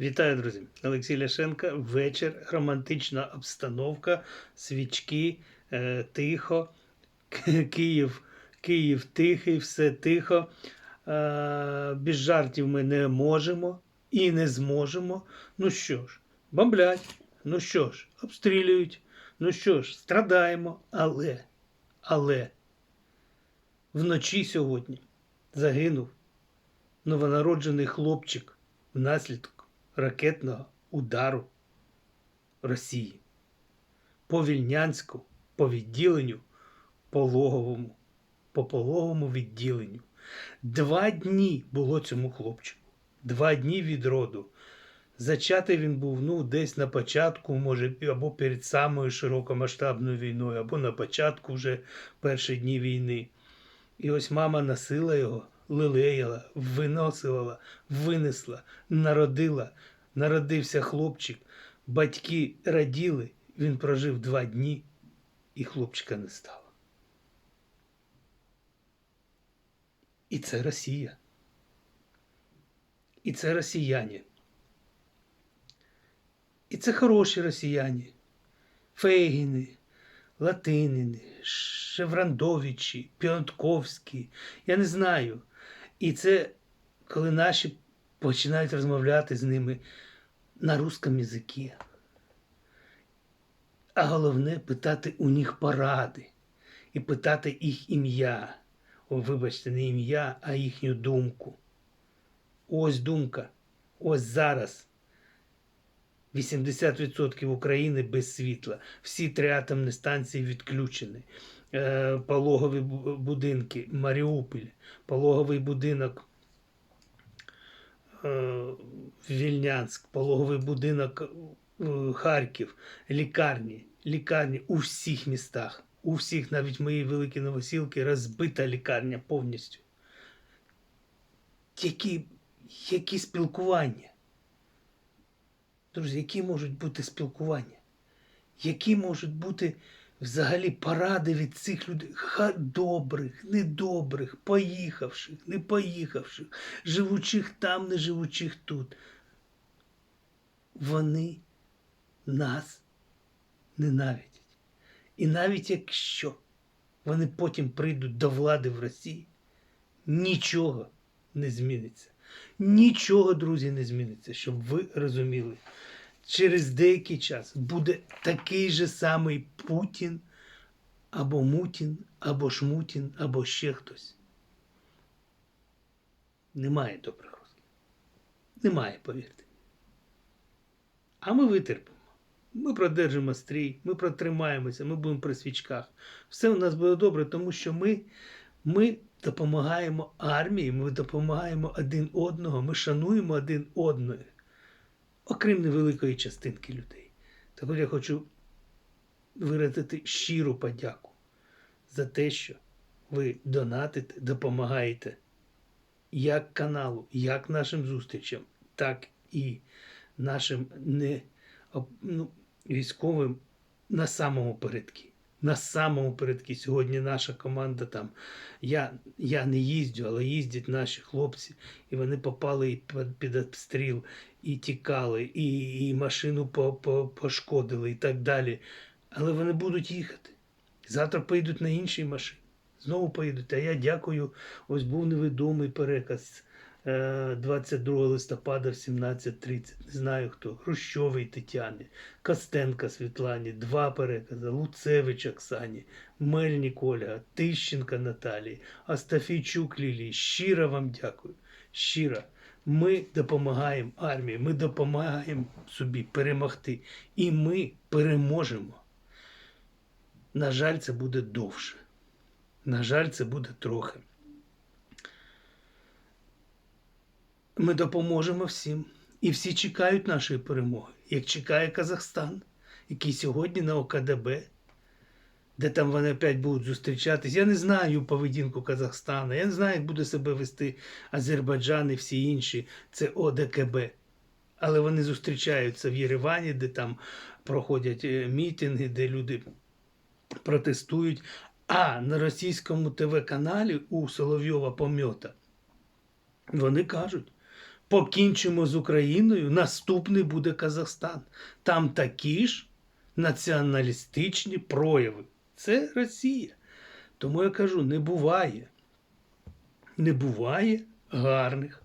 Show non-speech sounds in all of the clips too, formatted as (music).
Вітаю, друзі! Олексій Ляшенко. Вечір, романтична обстановка, свічки, е, тихо. Київ, Київ тихий, все тихо. Е, без жартів ми не можемо і не зможемо. Ну що ж, бомблять. Ну що ж, обстрілюють. Ну що ж, страдаємо. Але, але вночі сьогодні загинув новонароджений хлопчик внаслідок ракетного удару Росії по Вільнянську, по відділенню пологовому, по пологовому відділенню. Два дні було цьому хлопчику. Два дні від роду. Зачатий він був ну, десь на початку, може, або перед самою широкомасштабною війною, або на початку вже перші дні війни. І ось мама носила його, лелеяла, виносила, винесла, народила, народився хлопчик, батьки раділи, він прожив два дні, і хлопчика не стало. І це Росія. І це росіяни. І це хороші росіяни. Фейгіни, Латинини, Шеврандовичі, Піонтковські, я не знаю. І це коли наші починають розмовляти з ними на русском язикі. А головне питати у них поради і питати їх ім'я. О, вибачте, не ім'я, а їхню думку. Ось думка. Ось зараз. 80% України без світла. Всі три атомні станції відключені. Е, Пологові будинки, Маріуполь, пологовий будинок е, Вільнянськ, пологовий будинок е, Харків, лікарні, лікарні у всіх містах. У всіх, навіть мої великі новосілки, розбита лікарня повністю. Які, які спілкування? Друзі, які можуть бути спілкування? Які можуть бути взагалі поради від цих людей? Добрих, недобрих, поїхавших, не поїхавших, живучих там, не живучих тут. Вони нас ненавидять. І навіть якщо вони потім прийдуть до влади в Росії, нічого не зміниться. Нічого, друзі, не зміниться, щоб ви розуміли. Через деякий час буде такий же самий Путін, або Мутін, або Шмутін, або ще хтось. Немає добрих русських. Немає, повірте. А ми витерпимо. Ми продержимо стрій, ми протримаємося, ми будемо при свічках. Все у нас буде добре, тому що ми, ми допомагаємо армії, ми допомагаємо один одного, ми шануємо один одного, окрім невеликої частинки людей. Так от я хочу виразити щиру подяку за те, що ви донатите, допомагаєте як каналу, як нашим зустрічам, так і нашим не, ну, військовим на самому передкі. На самому передкі сьогодні наша команда там. Я, я не їздю, але їздять наші хлопці, і вони попали під, обстріл, і тікали, і, і машину по, по, пошкодили, і так далі. Але вони будуть їхати. Завтра поїдуть на іншій машині. Знову поїдуть. А я дякую. Ось був невідомий переказ 22 листопада в 17.30. Не знаю хто. Хрущовий Тетяні, Костенка Світлані, два перекази, Луцевич Оксані, Мельник Ольга, Тищенка Наталії, Астафійчук Лілії. Щиро вам дякую. Щиро. Ми допомагаємо армії, ми допомагаємо собі перемогти. І ми переможемо. На жаль, це буде довше. На жаль, це буде трохи. Ми допоможемо всім. І всі чекають нашої перемоги, як чекає Казахстан, який сьогодні на ОКДБ, де там вони опять будуть зустрічатись. Я не знаю поведінку Казахстана, я не знаю, як буде себе вести Азербайджан і всі інші. Це ОДКБ. Але вони зустрічаються в Єревані, де там проходять е, мітинги, де люди протестують. А на російському ТВ-каналі у Соловйова Помьота вони кажуть покінчимо з Україною, наступний буде Казахстан. Там такі ж націоналістичні прояви. Це Росія. Тому я кажу, не буває. Не буває гарних,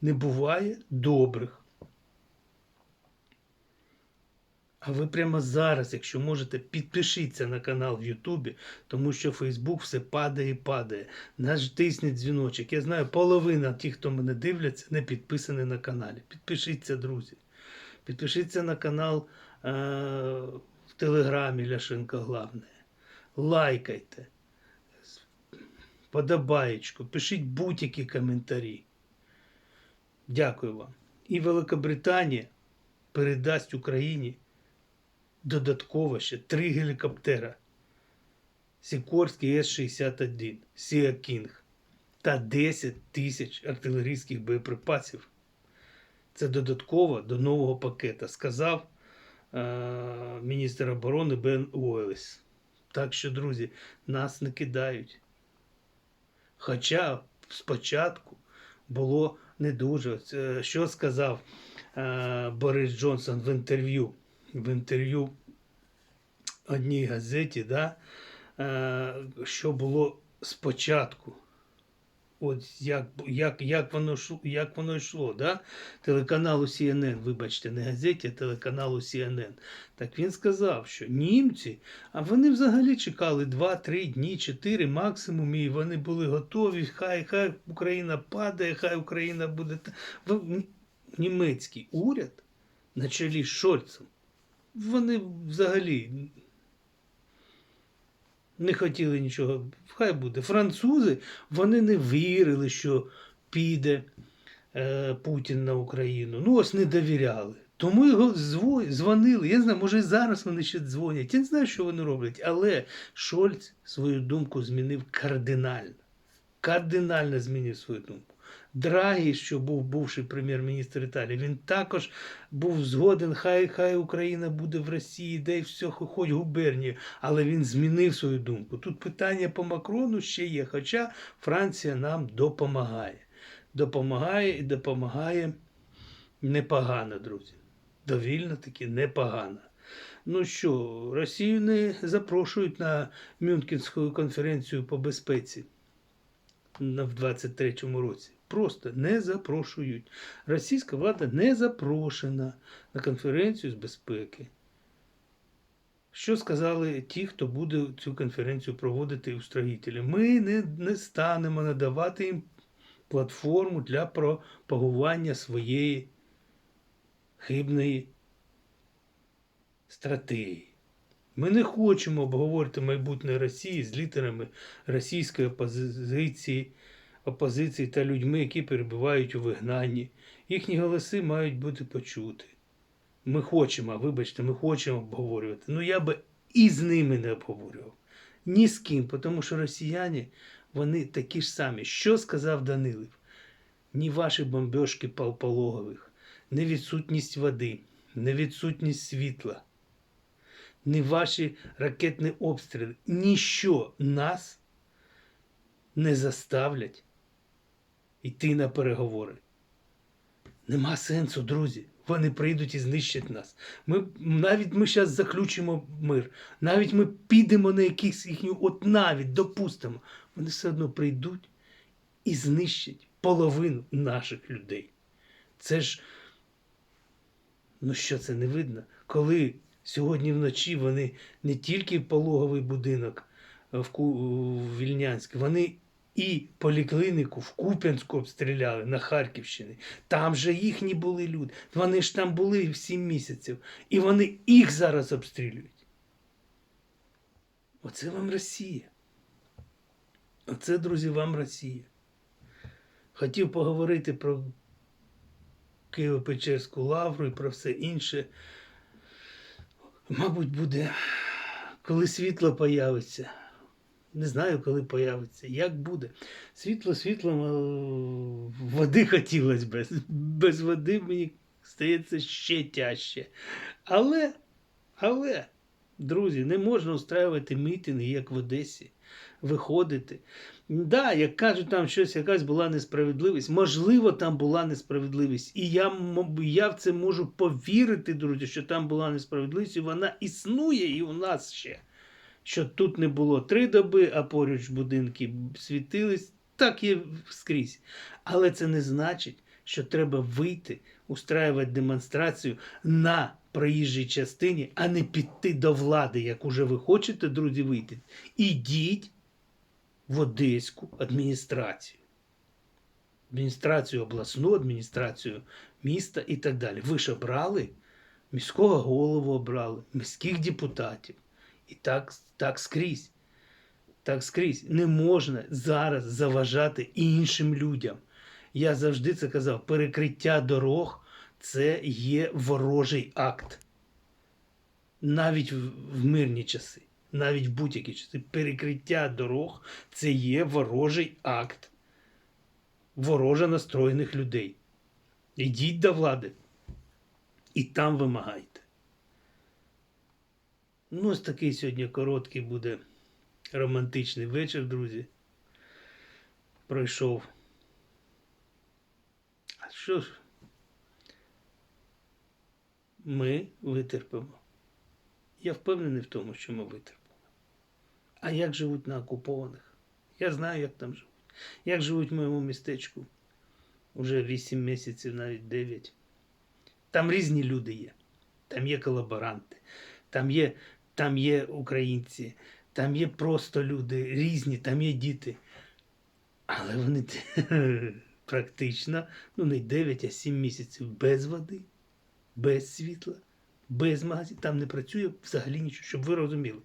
не буває добрих. А ви прямо зараз, якщо можете, підпишіться на канал в Ютубі, тому що Фейсбук все падає і падає. Наш тисніть дзвіночок. Я знаю, половина тих, хто мене дивляться, не підписані на каналі. Підпишіться, друзі. Підпишіться на канал е- в Телеграмі Ляшенко Главне. Лайкайте. Подобаєчку, пишіть будь-які коментарі. Дякую вам. І Великобританія передасть Україні додатково ще три гелікоптера Сікорський С-61, Сіа Кінг та 10 тисяч артилерійських боєприпасів. Це додатково до нового пакета, сказав е- міністр оборони Бен Уелес. Так що, друзі, нас не кидають. Хоча спочатку було не дуже. Що сказав е, Борис Джонсон в інтерв'ю? В інтерв'ю одній газеті, да, е, що було спочатку. От як, як, як, воно, як воно йшло, да? телеканалу CNN, вибачте, не газеті, а телеканалу CNN. Так він сказав, що німці, а вони взагалі чекали 2-3 дні, 4 максимум, і вони були готові. Хай, хай Україна падає, хай Україна буде. Німецький уряд на чолі з Шольцем. Вони взагалі не хотіли нічого. Хай буде. Французи вони не вірили, що піде е, Путін на Україну. Ну, ось не довіряли. Тому його дзвонили. Я не знаю, може і зараз вони ще дзвонять. Я не знаю, що вони роблять. Але Шольц свою думку змінив кардинально. Кардинально змінив свою думку. Драгі, що був бувший прем'єр-міністр Італії, він також був згоден, хай хай Україна буде в Росії, де й все, хоч губернію, але він змінив свою думку. Тут питання по Макрону ще є, хоча Франція нам допомагає. Допомагає і допомагає непогано, друзі. Довільно таки непогано. Ну що, Росію не запрошують на Мюнхенську конференцію по безпеці в 23-му році. Просто не запрошують. Російська влада не запрошена на конференцію з безпеки. Що сказали ті, хто буде цю конференцію проводити устроїтелі? Ми не, не станемо надавати їм платформу для пропагування своєї хибної стратегії. Ми не хочемо обговорити майбутнє Росії з літерами російської опозиції, опозиції та людьми, які перебувають у вигнанні. Їхні голоси мають бути почуті. Ми хочемо, вибачте, ми хочемо обговорювати. Ну я би і з ними не обговорював. Ні з ким, тому що росіяни, вони такі ж самі. Що сказав Данилів? Ні ваші бомбьошки пал- пологових, не відсутність води, не відсутність світла, ні ваші ракетні обстріли, ніщо нас не заставлять йти на переговори. Нема сенсу, друзі. Вони прийдуть і знищать нас. Ми навіть ми зараз заключимо мир, навіть ми підемо на якийсь їхню, от навіть допустимо, вони все одно прийдуть і знищать половину наших людей. Це ж, ну що це не видно, коли сьогодні вночі вони не тільки пологовий будинок в Вільнянськ, вони і поліклініку в Куп'янську обстріляли на Харківщині. Там же їхні були люди. Вони ж там були 7 місяців. І вони їх зараз обстрілюють. Оце вам Росія. Оце, друзі, вам Росія. Хотів поговорити про Києво-Печерську лавру і про все інше. Мабуть, буде, коли світло появиться. Не знаю, коли появиться, як буде. Світло світлом е, води хотілося б. Без води мені стається ще тяжче. Але, але, друзі, не можна устраювати мітинги, як в Одесі, виходити Да, як кажуть, там щось якась була несправедливість. Можливо, там була несправедливість. І я, я в це можу повірити, друзі, що там була несправедливість, і вона існує і у нас ще. Що тут не було три доби, а поруч будинки світились. Так є скрізь. Але це не значить, що треба вийти, устраювати демонстрацію на проїжджій частині, а не піти до влади, як уже ви хочете, друзі, вийти. Ідіть в Одеську адміністрацію. Адміністрацію обласну, адміністрацію міста і так далі. Ви ж обрали міського голову обрали, міських депутатів. І так, так скрізь. Так скрізь. Не можна зараз заважати іншим людям. Я завжди це казав: перекриття дорог це є ворожий акт. Навіть в, мирні часи, навіть в будь-які часи. Перекриття дорог це є ворожий акт вороже настроєних людей. Ідіть до влади і там вимагайте. Ну, ось такий сьогодні короткий буде романтичний вечір, друзі. Пройшов. А що ж? Ми витерпимо. Я впевнений в тому, що ми витерпимо. А як живуть на окупованих? Я знаю, як там живуть. Як живуть в моєму містечку? Уже 8 місяців, навіть 9. Там різні люди є. Там є колаборанти, там є, там є українці, там є просто люди різні, там є діти. Але вони (laughs) практично ну не 9, а 7 місяців без води, без світла, без магазину. Там не працює взагалі нічого, щоб ви розуміли.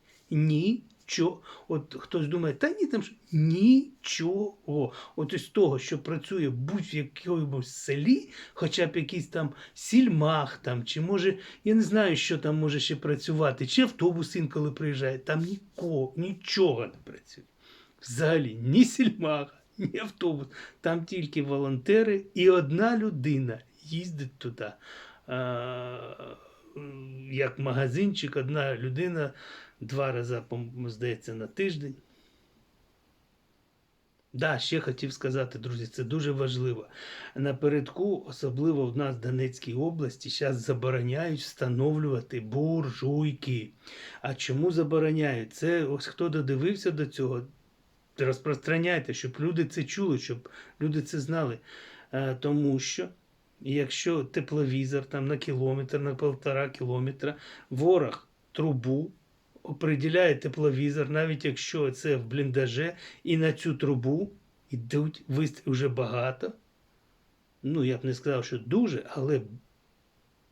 Нічого. От хтось думає, та ні, там ж нічого. От із того, що працює будь-в якомусь селі, хоча б якийсь там сільмах там, чи може, я не знаю, що там може ще працювати, чи автобус інколи приїжджає, там нікого, нічого не працює. Взагалі, ні сільмаха, ні автобус. Там тільки волонтери і одна людина їздить туди. Як магазинчик, одна людина два рази, здається, на тиждень. Да, ще хотів сказати, друзі, це дуже важливо. Напередку, особливо в нас в Донецькій області, зараз забороняють встановлювати буржуйки. А чому забороняють? Це ось хто додивився до цього, розпространяйте, щоб люди це чули, щоб люди це знали. Е, Тому що якщо тепловізор там на кілометр, на півтора кілометра, ворог трубу определяє тепловізор, навіть якщо це в бліндаже, і на цю трубу йдуть вистріли вже багато. Ну, я б не сказав, що дуже, але,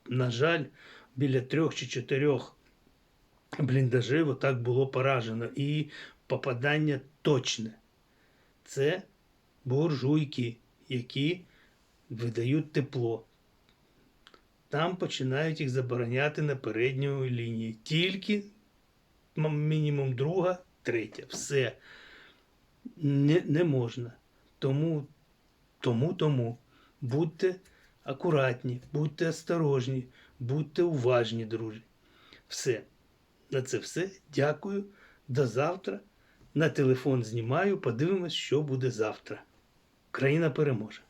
на жаль, біля трьох чи чотирьох бліндажів отак було поражено. І попадання точне. Це буржуйки, які видають тепло. Там починають їх забороняти на передньої лінії. Тільки мінімум друга, третя. Все. Не, не можна. Тому, тому, тому. Будьте акуратні, будьте осторожні, будьте уважні, друзі. Все. На це все. Дякую. До завтра. На телефон знімаю, подивимось, що буде завтра. Країна переможе.